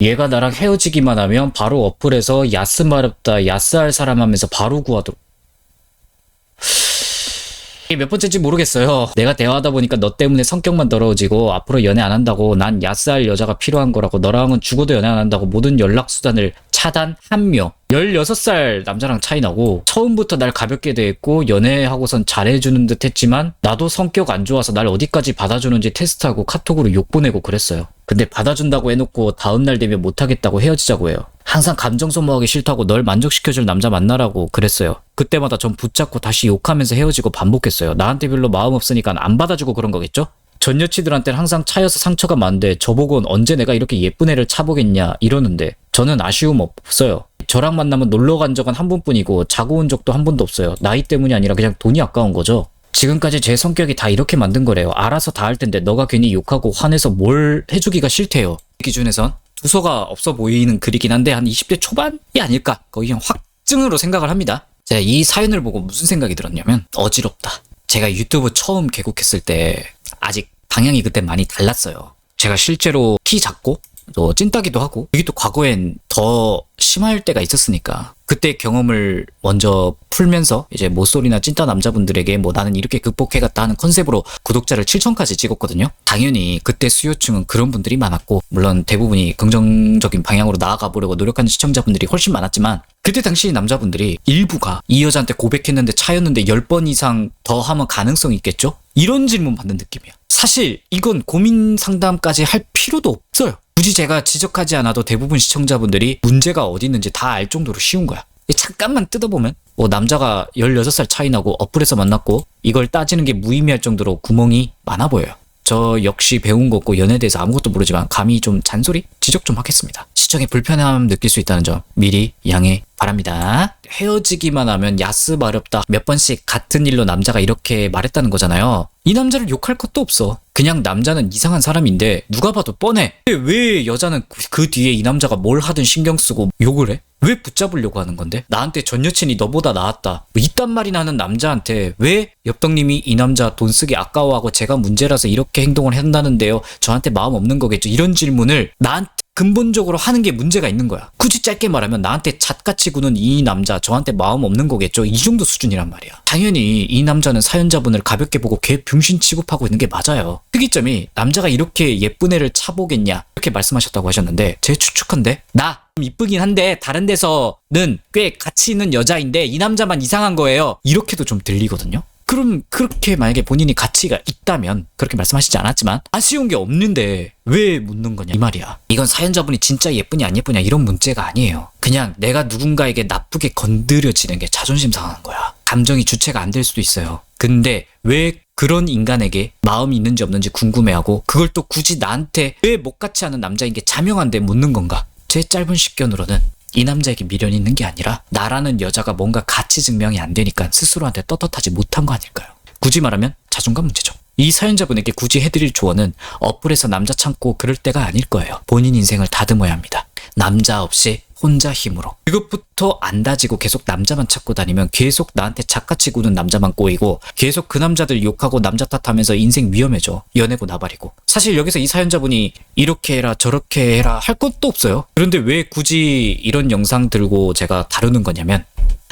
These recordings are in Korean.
얘가 나랑 헤어지기만 하면 바로 어플에서 야스 마렵다 야스할 사람 하면서 바로 구하도록 이게 몇 번째인지 모르겠어요. 내가 대화하다 보니까 너 때문에 성격만 더러워지고 앞으로 연애 안 한다고 난 야스할 여자가 필요한 거라고 너랑은 죽어도 연애 안 한다고 모든 연락 수단을 차단 한명 16살 남자랑 차이 나고 처음부터 날 가볍게 대했고 연애하고선 잘해주는 듯 했지만 나도 성격 안 좋아서 날 어디까지 받아주는지 테스트하고 카톡으로 욕 보내고 그랬어요. 근데 받아준다고 해놓고 다음날 되면 못하겠다고 헤어지자고 해요. 항상 감정 소모하기 싫다고 널 만족시켜줄 남자 만나라고 그랬어요. 그때마다 전 붙잡고 다시 욕하면서 헤어지고 반복했어요. 나한테 별로 마음 없으니까 안 받아주고 그런 거겠죠? 전 여친들한테는 항상 차여서 상처가 많은데 저보고는 언제 내가 이렇게 예쁜 애를 차보겠냐 이러는데 저는 아쉬움 없어요. 저랑 만나면 놀러 간 적은 한 번뿐이고 자고 온 적도 한 번도 없어요. 나이 때문이 아니라 그냥 돈이 아까운 거죠. 지금까지 제 성격이 다 이렇게 만든 거래요. 알아서 다 할 텐데 너가 괜히 욕하고 화내서 뭘 해주기가 싫대요. 이 기준에선 두서가 없어 보이는 글이긴 한데 한 20대 초반이 아닐까 거의 그냥 확증으로 생각을 합니다. 제가 이 사연을 보고 무슨 생각이 들었냐면 어지럽다. 제가 유튜브 처음 개국했을 때 아직 방향이 그때 많이 달랐어요. 제가 실제로 키 작고 또 찐따기도 하고 이게 또 과거엔 더 심할 때가 있었으니까 그때 경험을 먼저 풀면서 이제 모쏠이나 찐따 남자분들에게 뭐 나는 이렇게 극복해갔다 하는 컨셉으로 구독자를 7천까지 찍었거든요. 당연히 그때 수요층은 그런 분들이 많았고 물론 대부분이 긍정적인 방향으로 나아가 보려고 노력하는 시청자분들이 훨씬 많았지만 그때 당시 남자분들이 일부가 이 여자한테 고백했는데 차였는데 10번 이상 더 하면 가능성이 있겠죠? 이런 질문 받는 느낌이야. 사실 이건 고민 상담까지 할 필요도 없어요. 굳이 제가 지적하지 않아도 대부분 시청자분들이 문제가 어디 있는지 다 알 정도로 쉬운 거야. 잠깐만 뜯어보면 뭐 남자가 16살 차이 나고 어플에서 만났고 이걸 따지는 게 무의미할 정도로 구멍이 많아 보여요. 저 역시 배운 거 없고 연애에 대해서 아무것도 모르지만 감히 좀 잔소리? 지적 좀 하겠습니다. 시청에 불편함 느낄 수 있다는 점 미리 양해 바랍니다. 헤어지기만 하면 야스 마렵다 몇 번씩 같은 일로 남자가 이렇게 말했다는 거잖아요. 이 남자를 욕할 것도 없어. 그냥 남자는 이상한 사람인데 누가 봐도 뻔해. 왜 여자는 그- 그 뒤에 이 남자가 뭘 하든 신경 쓰고 욕을 해? 왜 붙잡으려고 하는 건데? 나한테 전 여친이 너보다 나았다. 뭐 이딴 말이나 하는 남자한테 왜 엽떡님이 이 남자 돈 쓰기 아까워하고 제가 문제라서 이렇게 행동을 한다는데요. 저한테 마음 없는 거겠죠. 이런 질문을 나한테 근본적으로 하는 게 문제가 있는 거야. 굳이 짧게 말하면 나한테 잣같이 구는 이 남자 저한테 마음 없는 거겠죠. 이 정도 수준이란 말이야. 당연히 이 남자는 사연자분을 가볍게 보고 걔 병신 취급하고 있는 게 맞아요. 특이점이 남자가 이렇게 예쁜 애를 차보겠냐 이렇게 말씀하셨다고 하셨는데 제 추측한데 나 이쁘긴 한데 다른 데서는 꽤 가치 있는 여자인데 이 남자만 이상한 거예요. 이렇게도 좀 들리거든요. 그럼 그렇게 만약에 본인이 가치가 있다면 그렇게 말씀하시지 않았지만 아쉬운 게 없는데 왜 묻는 거냐 이 말이야. 이건 사연자분이 진짜 예쁘냐 안 예쁘냐 이런 문제가 아니에요. 그냥 내가 누군가에게 나쁘게 건드려지는 게 자존심 상하는 거야. 감정이 주체가 안 될 수도 있어요. 근데 왜 그런 인간에게 마음이 있는지 없는지 궁금해하고 그걸 또 굳이 나한테 왜 못 같이 하는 남자인 게 자명한데 묻는 건가? 제 짧은 식견으로는 이 남자에게 미련이 있는 게 아니라 나라는 여자가 뭔가 가치 증명이 안 되니까 스스로한테 떳떳하지 못한 거 아닐까요? 굳이 말하면 자존감 문제죠. 이 사연자분에게 굳이 해드릴 조언은 어플에서 남자 참고 그럴 때가 아닐 거예요. 본인 인생을 다듬어야 합니다. 남자 없이 혼자 힘으로. 그것부터 안 다지고 계속 남자만 찾고 다니면 계속 나한테 착같이 구는 남자만 꼬이고 계속 그 남자들 욕하고 남자 탓하면서 인생 위험해져. 연애고 나발이고. 사실 여기서 이 사연자분이 이렇게 해라 저렇게 해라 할 것도 없어요. 그런데 왜 굳이 이런 영상 들고 제가 다루는 거냐면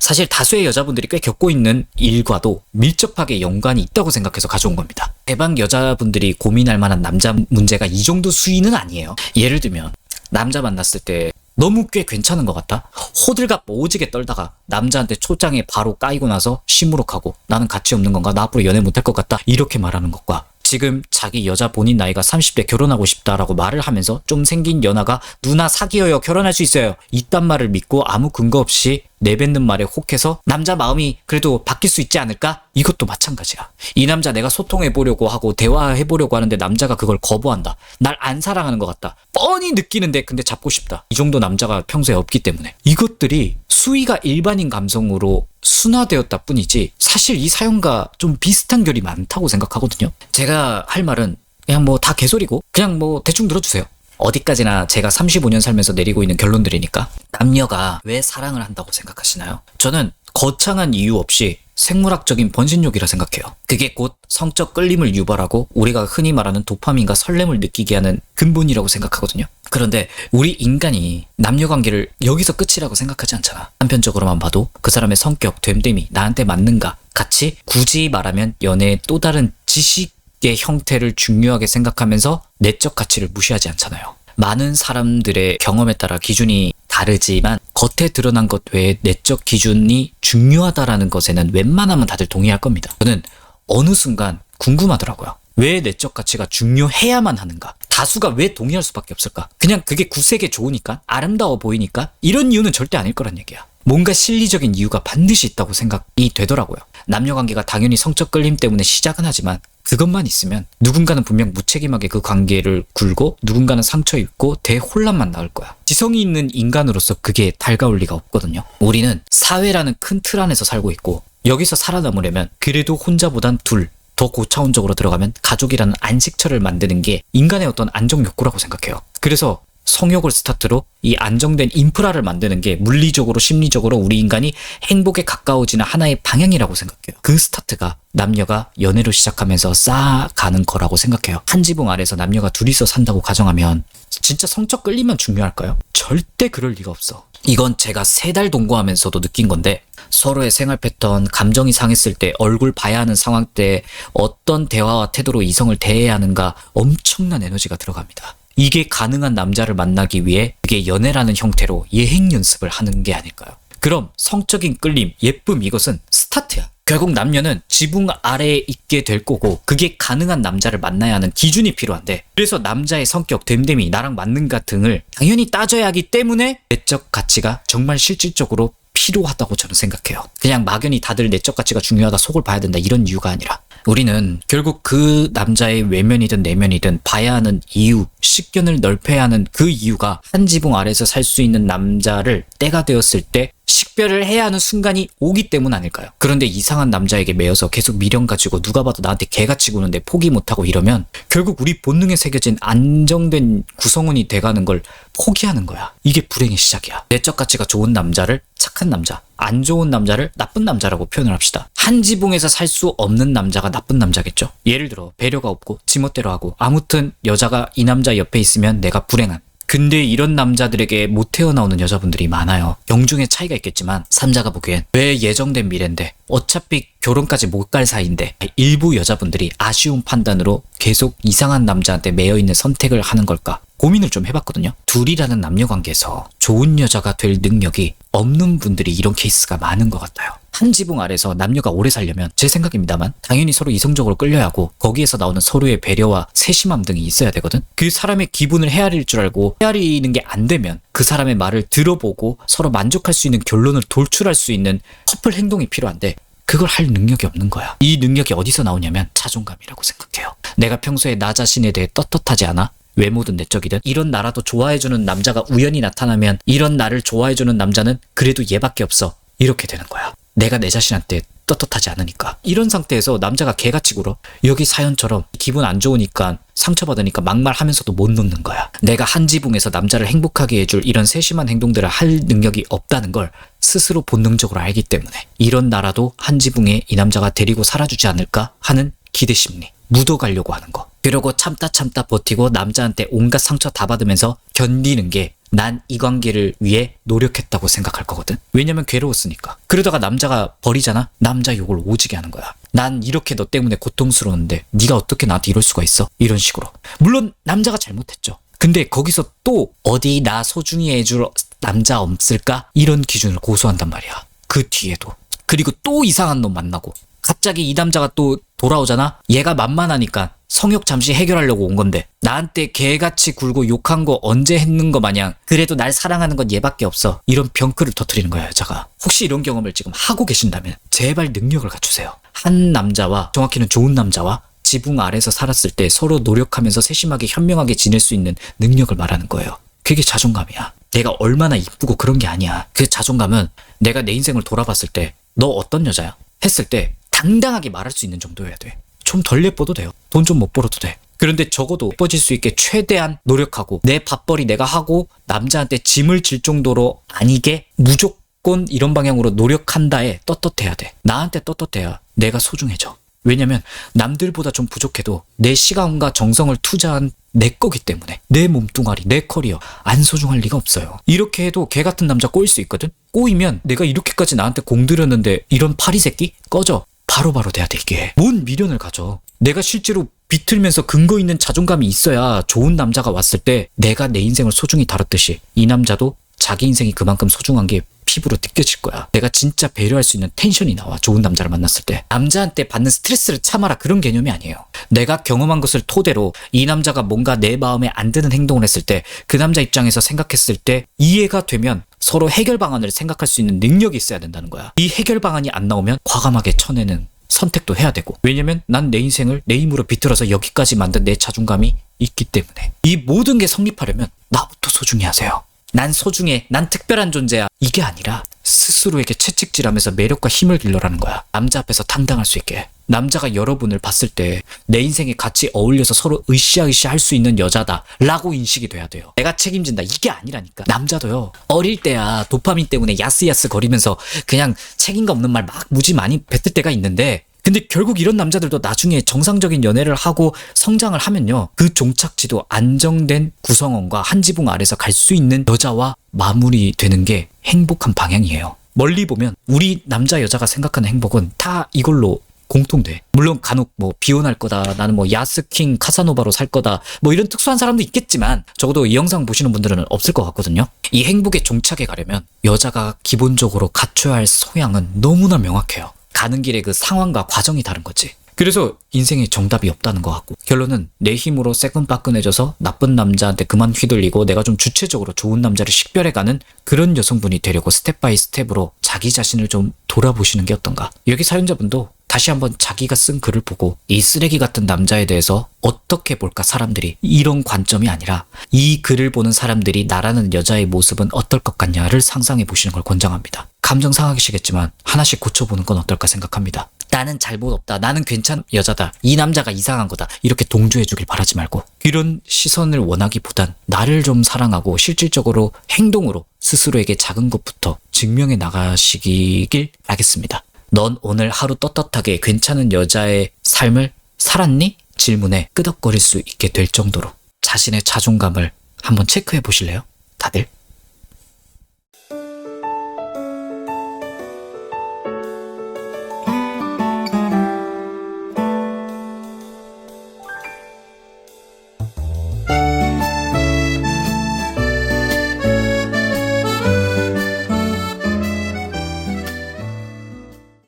사실 다수의 여자분들이 꽤 겪고 있는 일과도 밀접하게 연관이 있다고 생각해서 가져온 겁니다. 대방 여자분들이 고민할 만한 남자 문제가 이 정도 수위는 아니에요. 예를 들면 남자 만났을 때 너무 꽤 괜찮은 것 같다. 호들갑 오지게 떨다가 남자한테 초장에 바로 까이고 나서 시무룩하고 나는 가치 없는 건가? 나 앞으로 연애 못할 것 같다. 이렇게 말하는 것과 지금 자기 여자 본인 나이가 30대 결혼하고 싶다라고 말을 하면서 좀 생긴 연하가 누나 사귀어요 결혼할 수 있어요 이딴 말을 믿고 아무 근거 없이 내뱉는 말에 혹해서 남자 마음이 그래도 바뀔 수 있지 않을까? 이것도 마찬가지야. 이 남자 내가 소통해 보려고 하고 대화해 보려고 하는데 남자가 그걸 거부한다. 날 안 사랑하는 것 같다. 뻔히 느끼는데 근데 잡고 싶다. 이 정도 남자가 평소에 없기 때문에 이것들이 수위가 일반인 감성으로 순화되었다 뿐이지 사실 이 사연과 좀 비슷한 결이 많다고 생각하거든요. 제가 할 말은 그냥 뭐 다 개소리고 그냥 뭐 대충 들어주세요. 어디까지나 제가 35년 살면서 내리고 있는 결론들이니까 남녀가 왜 사랑을 한다고 생각하시나요? 저는 거창한 이유 없이 생물학적인 번신욕이라 생각해요. 그게 곧 성적 끌림을 유발하고 우리가 흔히 말하는 도파민과 설렘을 느끼게 하는 근본이라고 생각하거든요. 그런데 우리 인간이 남녀 관계를 여기서 끝이라고 생각하지 않잖아. 한편적으로만 봐도 그 사람의 성격, 됨됨이 나한테 맞는가 같이 굳이 말하면 연애의 또 다른 지식 의 형태를 중요하게 생각하면서 내적 가치를 무시하지 않잖아요. 많은 사람들의 경험에 따라 기준이 다르지만 겉에 드러난 것 외에 내적 기준이 중요하다라는 것에는 웬만하면 다들 동의할 겁니다. 저는 어느 순간 궁금하더라고요. 왜 내적 가치가 중요해야만 하는가? 다수가 왜 동의할 수밖에 없을까? 그냥 그게 구색에 좋으니까? 아름다워 보이니까? 이런 이유는 절대 아닐 거란 얘기야. 뭔가 실리적인 이유가 반드시 있다고 생각이 되더라고요. 남녀 관계가 당연히 성적 끌림 때문에 시작은 하지만 그것만 있으면 누군가는 분명 무책임하게 그 관계를 굴고 누군가는 상처 입고 대혼란만 나올 거야. 지성이 있는 인간으로서 그게 달가울 리가 없거든요. 우리는 사회라는 큰 틀 안에서 살고 있고 여기서 살아남으려면 그래도 혼자보단 둘, 더 고차원적으로 들어가면 가족이라는 안식처를 만드는 게 인간의 어떤 안정 욕구라고 생각해요. 그래서 성욕을 스타트로 이 안정된 인프라를 만드는 게 물리적으로 심리적으로 우리 인간이 행복에 가까워지는 하나의 방향이라고 생각해요. 그 스타트가 남녀가 연애로 시작하면서 쌓아가는 거라고 생각해요. 한 지붕 아래서 남녀가 둘이서 산다고 가정하면 진짜 성적 끌리면 중요할까요? 절대 그럴 리가 없어. 이건 제가 세 달 동거하면서도 느낀 건데 서로의 생활 패턴, 감정이 상했을 때 얼굴 봐야 하는 상황 때 어떤 대화와 태도로 이성을 대해야 하는가 엄청난 에너지가 들어갑니다. 이게 가능한 남자를 만나기 위해 그게 연애라는 형태로 예행 연습을 하는 게 아닐까요? 그럼 성적인 끌림, 예쁨 이것은 스타트야. 결국 남녀는 지붕 아래에 있게 될 거고 그게 가능한 남자를 만나야 하는 기준이 필요한데 그래서 남자의 성격, 됨됨이, 나랑 맞는가 등을 당연히 따져야 하기 때문에 내적 가치가 정말 실질적으로 필요하다고 저는 생각해요. 그냥 막연히 다들 내적 가치가 중요하다, 속을 봐야 된다 이런 이유가 아니라 우리는 결국 그 남자의 외면이든 내면이든 봐야 하는 이유, 식견을 넓혀야 하는 그 이유가 한 지붕 아래서 살 수 있는 남자를 때가 되었을 때 식별을 해야 하는 순간이 오기 때문 아닐까요? 그런데 이상한 남자에게 매여서 계속 미련 가지고 누가 봐도 나한테 개같이 구는데 포기 못하고 이러면 결국 우리 본능에 새겨진 안정된 구성원이 돼가는 걸 포기하는 거야. 이게 불행의 시작이야. 내적 가치가 좋은 남자를 착한 남자, 안 좋은 남자를 나쁜 남자라고 표현을 합시다. 한 지붕에서 살 수 없는 남자가 나쁜 남자겠죠. 예를 들어 배려가 없고 지멋대로 하고 아무튼 여자가 이 남자 옆에 있으면 내가 불행한 근데 이런 남자들에게 못 태어나오는 여자분들이 많아요. 영중에 차이가 있겠지만 삼자가 보기엔 왜 예정된 미래인데 어차피 결혼까지 못 갈 사이인데 일부 여자분들이 아쉬운 판단으로 계속 이상한 남자한테 매여 있는 선택을 하는 걸까 고민을 좀 해봤거든요. 둘이라는 남녀 관계에서 좋은 여자가 될 능력이 없는 분들이 이런 케이스가 많은 것 같아요. 한 지붕 아래서 남녀가 오래 살려면 제 생각입니다만 당연히 서로 이성적으로 끌려야 하고 거기에서 나오는 서로의 배려와 세심함 등이 있어야 되거든. 그 사람의 기분을 헤아릴 줄 알고 헤아리는 게 안 되면 그 사람의 말을 들어보고 서로 만족할 수 있는 결론을 돌출할 수 있는 커플 행동이 필요한데 그걸 할 능력이 없는 거야. 이 능력이 어디서 나오냐면 자존감이라고 생각해요. 내가 평소에 나 자신에 대해 떳떳하지 않아? 외모든 내적이든 이런 나라도 좋아해주는 남자가 우연히 나타나면 이런 나를 좋아해주는 남자는 그래도 얘밖에 없어. 이렇게 되는 거야. 내가 내 자신한테 떳떳하지 않으니까. 이런 상태에서 남자가 개같이 굴어. 여기 사연처럼 기분 안 좋으니까 상처받으니까 막말하면서도 못 놓는 거야. 내가 한 지붕에서 남자를 행복하게 해줄 이런 세심한 행동들을 할 능력이 없다는 걸 스스로 본능적으로 알기 때문에 이런 나라도 한 지붕에 이 남자가 데리고 살아주지 않을까 하는 기대 심리. 묻어가려고 하는 거. 그러고 참다 참다 버티고 남자한테 온갖 상처 다 받으면서 견디는 게 난 이 관계를 위해 노력했다고 생각할 거거든. 왜냐면 괴로웠으니까. 그러다가 남자가 버리잖아? 남자 욕을 오지게 하는 거야. 난 이렇게 너 때문에 고통스러운데 네가 어떻게 나한테 이럴 수가 있어? 이런 식으로. 물론 남자가 잘못했죠. 근데 거기서 또 어디 나 소중히 해줄 남자 없을까? 이런 기준을 고수한단 말이야. 그 뒤에도. 그리고 또 이상한 놈 만나고 갑자기 이 남자가 또 돌아오잖아? 얘가 만만하니까 성욕 잠시 해결하려고 온 건데. 나한테 개같이 굴고 욕한 거 언제 했는 거 마냥. 그래도 날 사랑하는 건 얘밖에 없어. 이런 병크를 터트리는 거야 여자가. 혹시 이런 경험을 지금 하고 계신다면 제발 능력을 갖추세요. 한 남자와 정확히는 좋은 남자와 지붕 아래서 살았을 때 서로 노력하면서 세심하게 현명하게 지낼 수 있는 능력을 말하는 거예요. 그게 자존감이야. 내가 얼마나 이쁘고 그런 게 아니야. 그 자존감은 내가 내 인생을 돌아봤을 때 너 어떤 여자야? 했을 때 당당하게 말할 수 있는 정도여야 돼. 좀 덜 예뻐도 돼요. 돈 좀 못 벌어도 돼. 그런데 적어도 예뻐질 수 있게 최대한 노력하고 내 밥벌이 내가 하고 남자한테 짐을 질 정도로 아니게 무조건 이런 방향으로 노력한다에 떳떳해야 돼. 나한테 떳떳해야 내가 소중해져. 왜냐면 남들보다 좀 부족해도 내 시간과 정성을 투자한 내 거기 때문에 내 몸뚱아리, 내 커리어 안 소중할 리가 없어요. 이렇게 해도 개 같은 남자 꼬일 수 있거든. 꼬이면 내가 이렇게까지 나한테 공들였는데 이런 파리 새끼 꺼져. 바로바로 돼야 돼 이게. 뭔 미련을 가져. 내가 실제로 비틀면서 근거 있는 자존감이 있어야 좋은 남자가 왔을 때 내가 내 인생을 소중히 다뤘듯이 이 남자도 자기 인생이 그만큼 소중한 게 피부로 느껴질 거야. 내가 진짜 배려할 수 있는 텐션이 나와. 좋은 남자를 만났을 때. 남자한테 받는 스트레스를 참아라. 그런 개념이 아니에요. 내가 경험한 것을 토대로 이 남자가 뭔가 내 마음에 안 드는 행동을 했을 때 그 남자 입장에서 생각했을 때 이해가 되면 서로 해결 방안을 생각할 수 있는 능력이 있어야 된다는 거야. 이 해결 방안이 안 나오면 과감하게 쳐내는 선택도 해야 되고. 왜냐면 난 내 인생을 내 힘으로 비틀어서 여기까지 만든 내 자존감이 있기 때문에. 이 모든 게 성립하려면 나부터 소중히 하세요. 난 소중해. 난 특별한 존재야. 이게 아니라 스스로에게 채찍질하면서 매력과 힘을 길러라는 거야. 남자 앞에서 당당할 수 있게. 남자가 여러분을 봤을 때 내 인생에 같이 어울려서 서로 으쌰으쌰 할 수 있는 여자다. 라고 인식이 돼야 돼요. 내가 책임진다. 이게 아니라니까. 남자도요. 어릴 때야 도파민 때문에 야스야스 거리면서 그냥 책임감 없는 말 막 무지 많이 뱉을 때가 있는데 근데 결국 이런 남자들도 나중에 정상적인 연애를 하고 성장을 하면요. 그 종착지도 안정된 구성원과 한 지붕 아래서 갈 수 있는 여자와 마무리되는 게 행복한 방향이에요. 멀리 보면 우리 남자 여자가 생각하는 행복은 다 이걸로 공통돼. 물론 간혹 뭐 비혼할 거다. 나는 뭐 야스킹 카사노바로 살 거다. 뭐 이런 특수한 사람도 있겠지만 적어도 이 영상 보시는 분들은 없을 것 같거든요. 이 행복에 종착해 가려면 여자가 기본적으로 갖춰야 할 소양은 너무나 명확해요. 가는 길에 그 상황과 과정이 다른 거지. 그래서 인생에 정답이 없다는 것 같고 결론은 내 힘으로 새끈빠끈해져서 나쁜 남자한테 그만 휘둘리고 내가 좀 주체적으로 좋은 남자를 식별해가는 그런 여성분이 되려고 스텝 바이 스텝으로 자기 자신을 좀 돌아보시는 게 어떤가. 여기 사연자분도 다시 한번 자기가 쓴 글을 보고 이 쓰레기 같은 남자에 대해서 어떻게 볼까 사람들이 이런 관점이 아니라 이 글을 보는 사람들이 나라는 여자의 모습은 어떨 것 같냐를 상상해 보시는 걸 권장합니다. 감정 상하시겠지만 하나씩 고쳐보는 건 어떨까 생각합니다. 나는 잘못 없다. 나는 괜찮은 여자다. 이 남자가 이상한 거다. 이렇게 동조해 주길 바라지 말고 이런 시선을 원하기보단 나를 좀 사랑하고 실질적으로 행동으로 스스로에게 작은 것부터 증명해 나가시길 바라겠습니다. 넌 오늘 하루 떳떳하게 괜찮은 여자의 삶을 살았니? 질문에 끄덕거릴 수 있게 될 정도로 자신의 자존감을 한번 체크해 보실래요? 다들?